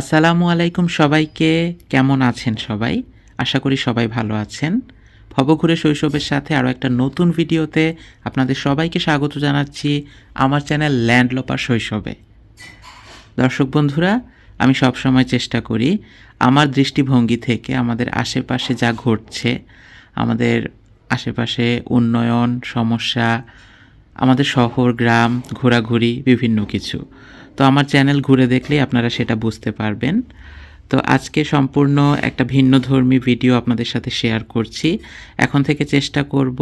আসসালামু আলাইকুম সবাইকে। কেমন আছেন সবাই? আশা করি সবাই ভালো আছেন। ভবঘুরে শৈশবের সাথে আরও একটা নতুন ভিডিওতে আপনাদের সবাইকে স্বাগত জানাচ্ছি আমার চ্যানেল ল্যান্ডলোপার শৈশবে। দর্শক বন্ধুরা, আমি সবসময় চেষ্টা করি আমার দৃষ্টিভঙ্গি থেকে আমাদের আশেপাশে যা ঘটছে, আমাদের আশেপাশে উন্নয়ন, সমস্যা, আমাদের শহর, গ্রাম, ঘোরাঘুরি, বিভিন্ন কিছু। তো আমার চ্যানেল ঘুরে দেখলেই আপনারা সেটা বুঝতে পারবেন। তো আজকে সম্পূর্ণ একটা ভিন্ন ধর্মী ভিডিও আপনাদের সাথে শেয়ার করছি। এখন থেকে চেষ্টা করব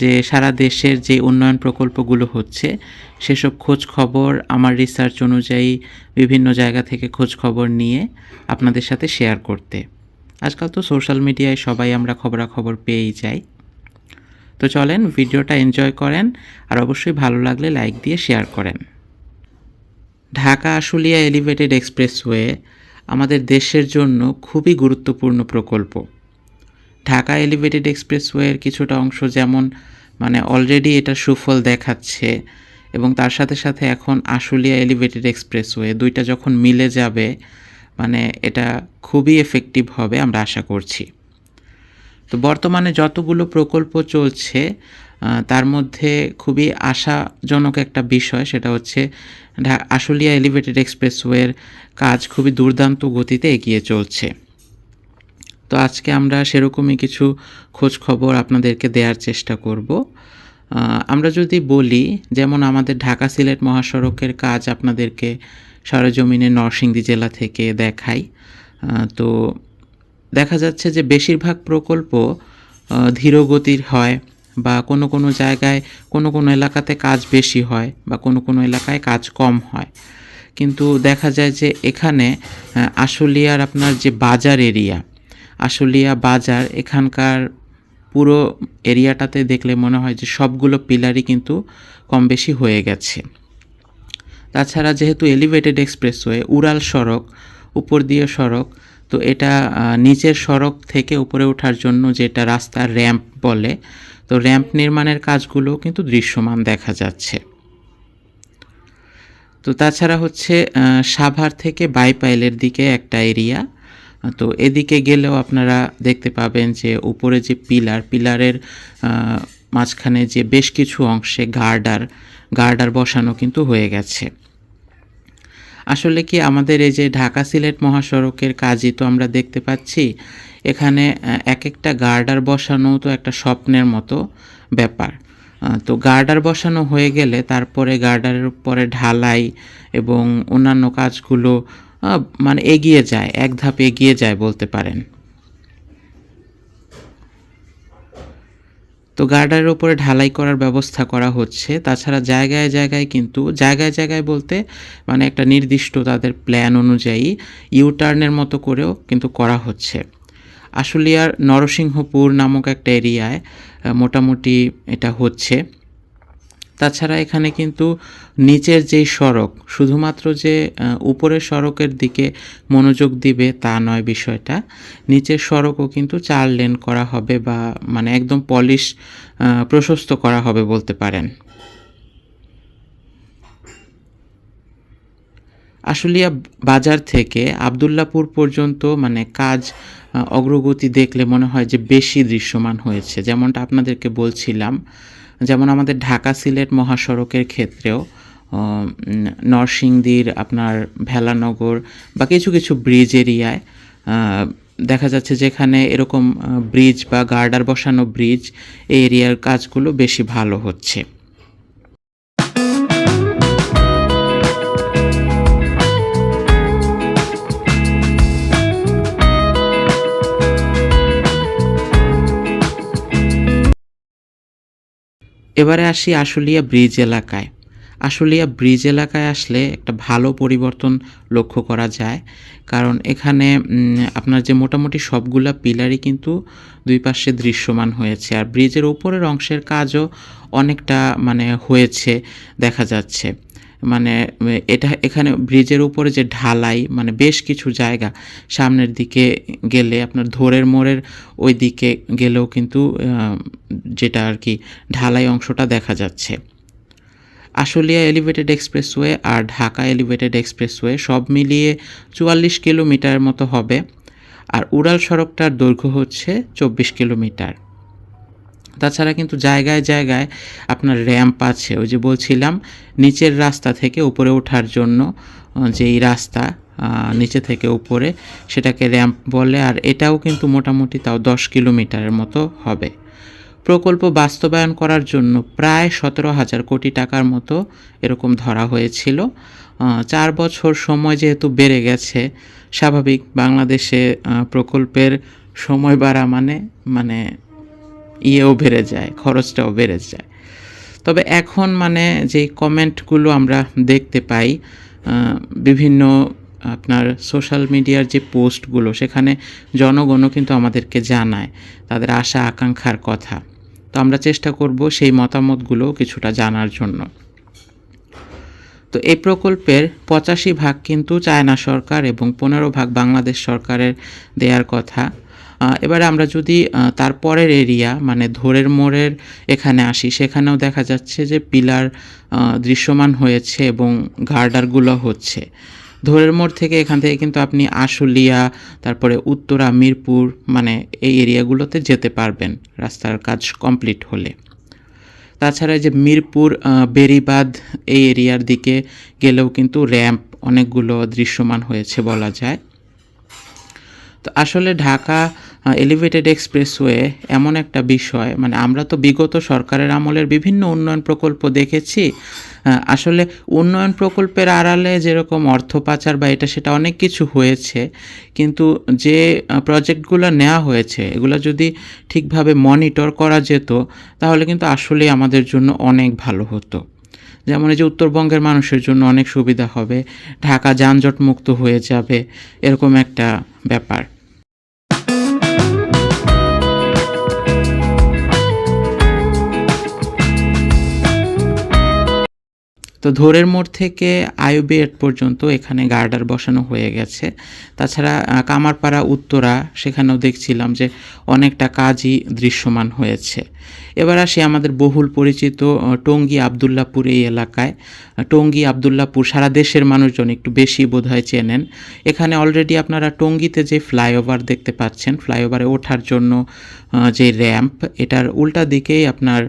যে সারা দেশের যে উন্নয়ন প্রকল্পগুলো হচ্ছে, সেসব খোঁজ খবর আমার রিসার্চ অনুযায়ী বিভিন্ন জায়গা থেকে খোঁজ খবর নিয়ে আপনাদের সাথে শেয়ার করতে। আজকাল তো সোশ্যাল মিডিয়ায় সবাই আমরা খবরাখবর পেয়েই যাই। তো চলেন ভিডিওটা এনজয় করেন, আর অবশ্যই ভালো লাগলে লাইক দিয়ে শেয়ার করেন। ঢাকা আশুলিয়া এলিভেটেড এক্সপ্রেসওয়ে আমাদের দেশের জন্য খুবই গুরুত্বপূর্ণ প্রকল্প। ঢাকা এলিভেটেড এক্সপ্রেসওয়ের কিছুটা অংশ যেমন মানে অলরেডি এটা সুফল দেখাচ্ছে এবং তার সাথে সাথে এখন আশুলিয়া এলিভেটেড এক্সপ্রেসওয়ে দুইটা যখন মিলে যাবে মানে এটা খুবই এফেক্টিভ হবে আমরা আশা করছি। তো বর্তমানে যতগুলো প্রকল্প চলছে তার মধ্যে খুবই আশাজনক একটা বিষয়, সেটা হচ্ছে আশুলিয়া এলিভেটেড এক্সপ্রেসওয়ের কাজ খুবই দুর্দান্ত গতিতে এগিয়ে চলছে। তো আজকে আমরা সেরকমই কিছু খোঁজ খবর আপনাদেরকে দেওয়ার চেষ্টা করব। আমরা যদি বলি, যেমন আমাদের ঢাকা সিলেট মহাসড়কের কাজ আপনাদেরকে সরজমিনে নরসিংদী জেলা থেকে দেখাই। তো দেখা যাচ্ছে যে বেশিরভাগ প্রকল্প ধীরগতির হয়। বা কোনো কোনো জায়গায় কোনো কোনো এলাকাতে কাজ বেশি হয় বা কোনো কোনো এলাকায় কাজ কম হয়। কিন্তু দেখা যায় যে এখানে আশুলিয়ার আপনার যে বাজার এরিয়া, আশুলিয়া বাজার এখানকার পুরো এরিয়াটাতে দেখলে মনে হয় যে সবগুলো পিলারই কিন্তু কম বেশি হয়ে গেছে। তাছাড়া যেহেতু এলিভেটেড এক্সপ্রেসওয়ে উড়াল সড়ক, উপর দিয়ে সড়ক, তো এটা নিচের সড়ক থেকে উপরে ওঠার জন্য যেটা রাস্তার র্যাম্প বলে তো র্যাম্প নির্মাণের কাজগুলো কিন্তু দৃশ্যমান দেখা যাচ্ছে। তো তাছাড়া হচ্ছে সাভার থেকে বাইপাইলের দিকে একটা এরিয়া। তো এদিকে গেলেও আপনারা দেখতে পাবেন যে উপরে যে পিলার, পিলারের মাঝখানে যে বেশ কিছু অংশে গার্ডার গার্ডার বসানো কিন্তু হয়ে গেছে। আসলে কি আমাদের এই যে ঢাকা সিলেট মহাসড়কের কাজই তো আমরা দেখতে পাচ্ছি, এখানে এক একটা গার্ডার বসানো তো একটা স্বপ্নের মতো ব্যাপার। তো গার্ডার বসানো হয়ে গেলে তারপরে গার্ডারের উপরে ঢালাই এবং অন্যান্য কাজগুলো মানে এগিয়ে যায়, এক ধাপ এগিয়ে যায় বলতে পারেন। তো গার্ডারের উপরে ঢালাই করার ব্যবস্থা করা হচ্ছে। তাছাড়া জায়গায় জায়গায় কিন্তু, জায়গায় জায়গায় বলতে মানে একটা নির্দিষ্ট তাদের প্ল্যান অনুযায়ী ইউটার্নের মতো করেও কিন্তু করা হচ্ছে। আশুলিয়ার নরসিংহপুর নামক একটা এরিয়ায় মোটামুটি এটা হচ্ছে। তাছাড়া এখানে কিন্তু নিচের যেই সড়ক, শুধুমাত্র যে উপরের সড়কের দিকে মনোযোগ দিবে তা নয় বিষয়টা, নিচের সড়কও কিন্তু চার লেন করা হবে বা মানে একদম পলিশ প্রশস্ত করা হবে বলতে পারেন। আশুলিয়া বাজার থেকে আবদুল্লাপুর পর্যন্ত মানে কাজ অগ্রগতি দেখলে মনে হয় যে বেশি দৃশ্যমান হয়েছে, যেমনটা আপনাদেরকে বলছিলাম। যেমন আমাদের ঢাকা সিলেট মহাসড়কের ক্ষেত্রেও নরসিংদীর আপনার ভেলানগর বা কিছু কিছু ব্রিজ এরিয়ায় দেখা যাচ্ছে যেখানে এরকম ব্রিজ বা গার্ডার বসানো ব্রিজ, এই এরিয়ার কাজগুলো বেশি ভালো হচ্ছে। এবারে আসি আশুলিয়া ব্রিজ এলাকায়। আশুলিয়া ব্রিজ এলাকায় আসলে একটা ভালো পরিবর্তন লক্ষ্য করা যায়। কারণ এখানে আপনার যে মোটামুটি সবগুলা পিলারই কিন্তু দুই পাশে দৃশ্যমান হয়েছে। আর ব্রিজের ওপরের অংশের কাজও অনেকটা মানে হয়েছে, দেখা যাচ্ছে। মানে এটা এখানে ব্রিজের উপরে যে ঢালাই মানে বেশ কিছু জায়গা সামনের দিকে গেলে, আপনার ধরের মোড়ের ওই দিকে গেলেও কিন্তু যেটা আর কি ঢালাই অংশটা দেখা যাচ্ছে। আশুলিয়া এলিভেটেড এক্সপ্রেসওয়ে আর ঢাকা এলিভেটেড এক্সপ্রেসওয়ে সব মিলিয়ে চুয়াল্লিশ কিলোমিটার মতো হবে। আর উড়াল সড়কটার দৈর্ঘ্য হচ্ছে চব্বিশ কিলোমিটার। তাছাড়া কিন্তু জায়গায় জায়গায় আপনার র্যাম্প আছে। ওই যে বলছিলাম, নিচের রাস্তা থেকে উপরে ওঠার জন্য যেই রাস্তা নিচে থেকে উপরে, সেটাকে র্যাম্প বলে, আর এটাও কিন্তু মোটামুটি তাও দশ কিলোমিটারের মতো হবে। প্রকল্প বাস্তবায়ন করার জন্য প্রায় সতেরো হাজার কোটি টাকার মতো এরকম ধরা হয়েছিল। চার বছর সময় যেহেতু বেড়ে গেছে, স্বাভাবিক বাংলাদেশে প্রকল্পের সময় বাড়া মানে মানে ইয়েও বেড়ে যায়, খরচটাও বেড়ে যায়। তবে এখন মানে যে কমেন্টগুলো আমরা দেখতে পাই বিভিন্ন আপনার সোশ্যাল মিডিয়ার যে পোস্টগুলো, সেখানে জনগণও কিন্তু আমাদেরকে জানায় তাদের আশা আকাঙ্ক্ষার কথা। তো আমরা চেষ্টা করব সেই মতামতগুলো কিছুটা জানার জন্য। তো এই প্রকল্পের পঁচাশি ভাগ কিন্তু চায়না সরকার এবং পনেরো ভাগ বাংলাদেশ সরকারের দেওয়ার কথা। এবারে আমরা যদি তারপরের এরিয়া মানে ধরের মোড়ের এখানে আসি, সেখানেও দেখা যাচ্ছে যে পিলার দৃশ্যমান হয়েছে এবং গার্ডারগুলো হচ্ছে। ধরের মোড় থেকে এখান থেকে কিন্তু আপনি আশুলিয়া, তারপরে উত্তরা, মিরপুর মানে এই এরিয়াগুলোতে যেতে পারবেন, রাস্তার কাজ কমপ্লিট হলে। তাছাড়া যে মিরপুর বেরিবাদ এই এরিয়ার দিকে গেলেও কিন্তু র্যাম্প অনেকগুলো দৃশ্যমান হয়েছে বলা যায়। তো আসলে ঢাকা এলিভেটেড এক্সপ্রেসওয়ে এমন একটা বিষয় মানে আমরা তো বিগত সরকারের আমলের বিভিন্ন উন্নয়ন প্রকল্প দেখেছি আসলে উন্নয়ন প্রকল্পের আড়ালে যেরকম অর্থ পাচার বা এটা সেটা অনেক কিছু হয়েছে, কিন্তু যে প্রজেক্টগুলো নেওয়া হয়েছে, এগুলো যদি ঠিকভাবে মনিটর করা যেত, তাহলে কিন্তু আসলেই আমাদের জন্য অনেক ভালো হতো। যেমন এই যে উত্তরবঙ্গের মানুষের জন্য অনেক সুবিধা হবে, ঢাকা যানজট মুক্ত হয়ে যাবে, এরকম একটা ব্যাপার। তো ধরের মোড় থেকে আইবিএড পর্যন্ত এখানে গার্ডার বসানো হয়ে গেছে। তাছাড়া কামারপাড়া, উত্তরা, সেখানেও দেখছিলাম যে অনেকটা কাজই দৃশ্যমান হয়েছে। এবার আসি আমাদের বহুল পরিচিত টঙ্গী আবদুল্লাপুর এই এলাকায়। টঙ্গী আবদুল্লাপুর সারা দেশের মানুষজন একটু বেশি বোধহয় চেনেন। এখানে অলরেডি আপনারা টঙ্গীতে যে ফ্লাইওভার দেখতে পাচ্ছেন, ফ্লাইওভারে ওঠার জন্য যে র্যাম্প এটার উল্টা দিকেই আপনার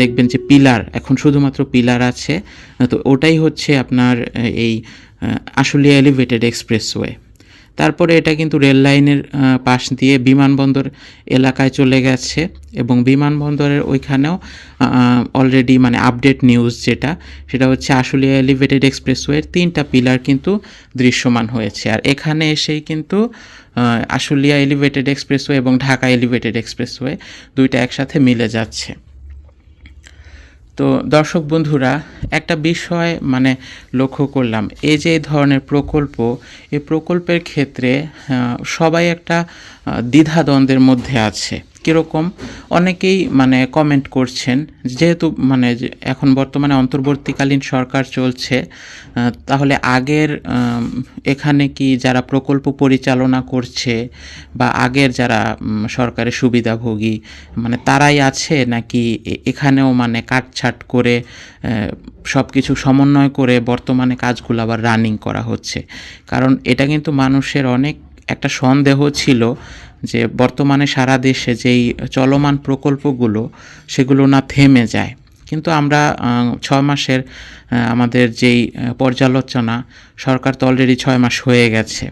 দেখবেন যে পিলার এখন শুধুমাত্র পিলার আছে। তো ওটাই হচ্ছে আপনার এই আশুলিয়া এলিভেটেড এক্সপ্রেসওয়ে তারপরে এটা কিন্তু রেল লাইনের পাশ দিয়ে বিমানবন্দর এলাকায় চলে গেছে এবং বিমানবন্দরের ওইখানেও অলরেডি মানে আপডেট নিউজ যেটা, সেটা হচ্ছে আশুলিয়া এলিভেটেড এক্সপ্রেসওয়ের তিনটা পিলার কিন্তু দৃশ্যমান হয়েছে। আর এখানে এসেই কিন্তু আশুলিয়া এলিভেটেড এক্সপ্রেসওয়ে এবং ঢাকা এলিভেটেড এক্সপ্রেসওয়ে দুইটা একসাথে মিলে যাচ্ছে। তো দর্শক বন্ধুরা, একটা বিষয় মানে লক্ষ্য করলাম, এই যে ধরনের প্রকল্প, এই প্রকল্পের ক্ষেত্রে সবাই একটা দ্বিধা দ্বিধাদ্বন্দ্বের মধ্যে আছে। কীরকম? অনেকেই মানে কমেন্ট করছেন, যেহেতু মানে এখন বর্তমানে অন্তর্বর্তীকালীন সরকার চলছে তাহলে আগের এখানে কি যারা প্রকল্প পরিচালনা করছে বা আগের যারা সরকারের সুবিধাভোগী মানে তারাই আছে নাকি এখানেও মানে কাটছাট করে সব কিছু সমন্বয় করে বর্তমানে কাজগুলো আবার রানিং করা হচ্ছে? কারণ এটা কিন্তু মানুষের অনেক একটা সন্দেহ ছিল যে বর্তমানে সারা দেশে যেই চলমান প্রকল্পগুলো, সেগুলো না থেমে যায়। কিন্তু আমরা ছয় মাসের আমাদের যেই পর্যালোচনা, সরকার তো অলরেডি ছয় মাস হয়ে গেছে।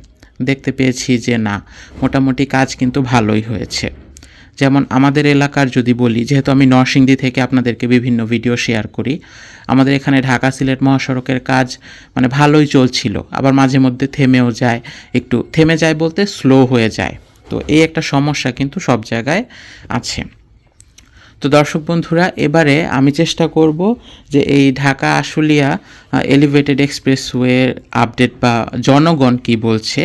দেখতে পেয়েছি যে না, মোটামুটি কাজ কিন্তু ভালোই হয়েছে। যেমন আমাদের এলাকার যদি বলি, যেহেতু আমি নরসিংদী থেকে আপনাদেরকে বিভিন্ন ভিডিও শেয়ার করি, আমাদের এখানে ঢাকা সিলেট মহাসড়কের কাজ মানে ভালোই চলছিল। আবার মাঝে মধ্যে থেমেও যায়, একটু, থেমে যায় বলতে স্লো হয়ে যায়। তো এই একটা সমস্যা কিন্তু সব জায়গায় আছে। তো দর্শক বন্ধুরা, এবারে আমি চেষ্টা করব যে এই ঢাকা আশুলিয়া এলিভেটেড এক্সপ্রেসওয়ের আপডেট বা জনগণ কি বলছে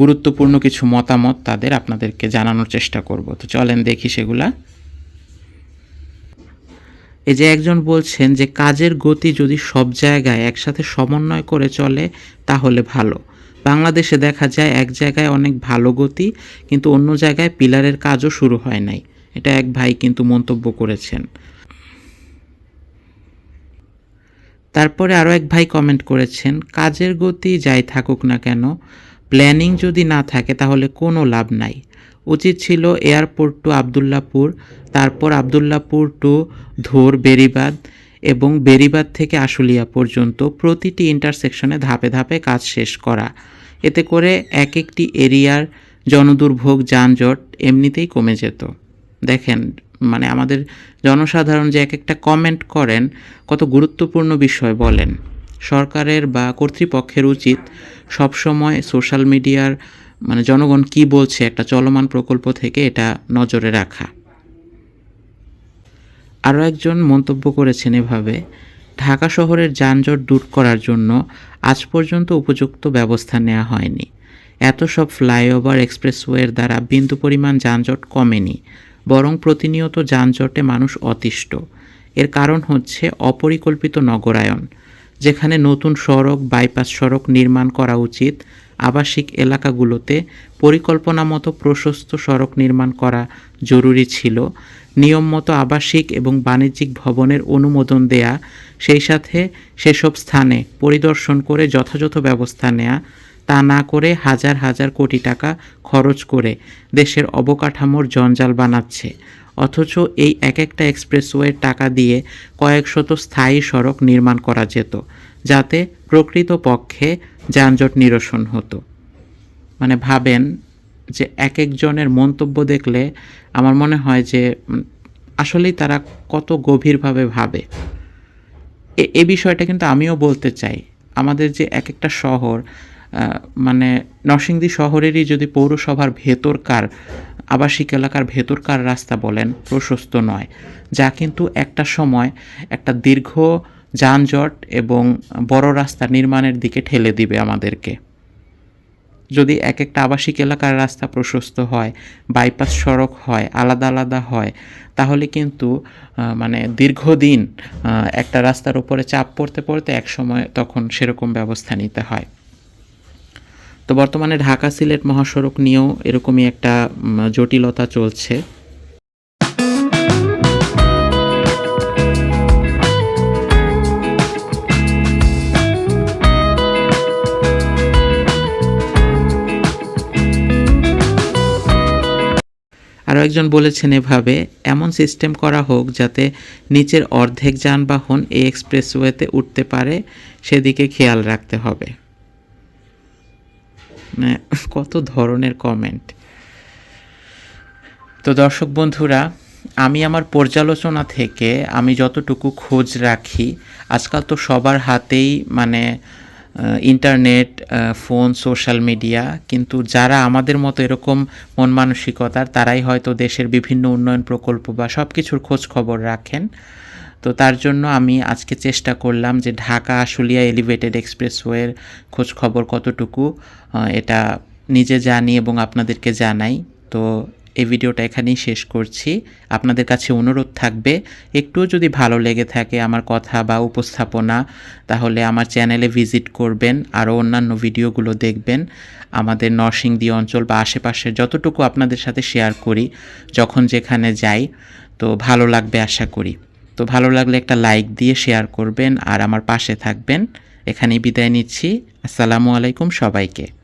গুরুত্বপূর্ণ কিছু মতামত তাদের আপনাদেরকে জানানোর চেষ্টা করব। তো চলেন দেখি সেগুলা। এই যে একজন বলছেন যে, কাজের গতি যদি সব জায়গায় একসাথে সমন্বয় করে চলে, তাহলে ভালো। বাংলাদেশে দেখা যায় এক জায়গায় অনেক ভালো গতি, কিন্তু অন্য জায়গায় পিলারের কাজও শুরু হয় নাই। এটা এক ভাই কিন্তু মন্তব্য করেছেন। তারপরে আরও এক ভাই কমেন্ট করেছেন, কাজের গতি যাই থাকুক না কেন প্ল্যানিং যদি না থাকে তাহলে কোনো লাভ নাই। উচিত ছিল এয়ারপোর্ট টু আবদুল্লাপুর, তারপর আবদুল্লাপুর টু ধোর, বেরিবাদ এবং বেরিবাদ থেকে আশুলিয়া পর্যন্ত প্রতিটি ইন্টারসেকশনে ধাপে ধাপে কাজ শেষ করা। এতে করে এক একটি এরিয়ার জনদুর্ভোগ যানজট এমনিতেই কমে যেত। দেখেন মানে আমাদের জনসাধারণ যে এক একটা কমেন্ট করেন, কত গুরুত্বপূর্ণ বিষয় বলেন। সরকারের বা কর্তৃপক্ষের উচিত সবসময় সোশ্যাল মিডিয়ার মানে জনগণ কি বলছে, একটা চলমান প্রকল্প থেকে এটা নজরে রাখা। আরও একজন মন্তব্য করেছেন এভাবে, ঢাকা শহরের যানজট দূর করার জন্য আজ পর্যন্ত উপযুক্ত ব্যবস্থা নেওয়া হয়নি। এত সব ফ্লাইওভার, এক্সপ্রেসওয়ের দ্বারা বিন্দু পরিমাণ যানজট কমেনি, বরং প্রতিনিয়ত যানজটে মানুষ অতিষ্ঠ। এর কারণ হচ্ছে অপরিকল্পিত নগরায়ন, যেখানে নতুন সড়ক, বাইপাস সড়ক নির্মাণ করা উচিত, আবাসিক এলাকাগুলোতে পরিকল্পনা মতো প্রশস্ত সড়ক নির্মাণ করা জরুরি ছিল নিয়ম মতো আবাসিক এবং বাণিজ্যিক ভবনের অনুমোদন দেয়া, সেই সাথে সেসব স্থানে পরিদর্শন করে যথাযথ ব্যবস্থা নেয়া, তা না করে হাজার হাজার কোটি টাকা খরচ করে দেশের অবকাঠামোর জঞ্জাল বানাচ্ছে। অথচ এই এক একটা এক্সপ্রেসওয়ের টাকা দিয়ে কয়েক শত স্থায়ী সড়ক নির্মাণ করা যেত, যাতে প্রকৃত পক্ষে যানজট নিরসন হতো। মানে ভাবেন যে এক একজনের মন্তব্য দেখলে আমার মনে হয় যে আসলেই তারা কত গভীরভাবে ভাবে। এ বিষয়টা কিন্তু আমিও বলতে চাই। আমাদের যে এক একটা শহর মানে নরসিংদী শহরেরই যদি পৌরসভার ভেতরকার, আবাসিক এলাকার ভেতরকার রাস্তা বলেন, প্রশস্ত নয়। যা কিন্তু একটা সময় একটা দীর্ঘ যানজট এবং বড় রাস্তা নির্মাণের দিকে ঠেলে দিবে আমাদেরকে। যদি এক একটা আবাসিক এলাকার রাস্তা প্রশস্ত হয়, বাইপাস সড়ক হয়, আলাদা আলাদা হয়, তাহলে কিন্তু মানে দীর্ঘদিন একটা রাস্তার উপরে চাপ পড়তে পড়তে এক সময় তখন সেরকম ব্যবস্থা নিতে হয়। তো বর্তমানে ঢাকা সিলেট মহাসড়ক নিয়েও এরকমই একটা জটিলতা চলছে। আরও একজন বলেছেন এভাবে, এমন সিস্টেম করা হোক যাতে নিচের অর্ধেক যানবাহন এই এক্সপ্রেসওয়েতে উঠতে পারে, সেদিকে খেয়াল রাখতে হবে। মানে কত ধরনের কমেন্ট। তো দর্শক বন্ধুরা, আমি আমার পর্যালোচনা থেকে আমি যতটুকু খোঁজ রাখি, আজকাল তো সবার হাতেই মানে ইন্টারনেট ফোন সোশ্যাল মিডিয়া কিন্তু যারা আমাদের মতো এরকম মন মানসিকতার, তারাই হয়তো দেশের বিভিন্ন উন্নয়ন প্রকল্প বা সব কিছুর খোঁজ খবর রাখেন। তো তার জন্য আমি আজকে চেষ্টা করলাম যে ঢাকা আশুলিয়া এলিভেটেড এক্সপ্রেসওয়ের খোঁজ খবর কতটুকু এটা নিজে জানি এবং আপনাদেরকে জানাই। তো এই ভিডিওটা এখানেই শেষ করছি। আপনাদের কাছে অনুরোধ থাকবে, একটুও যদি ভালো লেগে থাকে আমার কথা বা উপস্থাপনা, তাহলে আমার চ্যানেলে ভিজিট করবেন, আরও অন্যান্য ভিডিওগুলো দেখবেন। আমাদের নরসিংদী অঞ্চল বা আশেপাশের যতটুকু আপনাদের সাথে শেয়ার করি, যখন যেখানে যাই, তো ভালো লাগবে আশা করি। তো ভালো লাগলে একটা লাইক দিয়ে শেয়ার করবেন আর আমার পাশে থাকবেন। এখানেই বিদায় নিচ্ছি। আসসালামু আলাইকুম সবাইকে।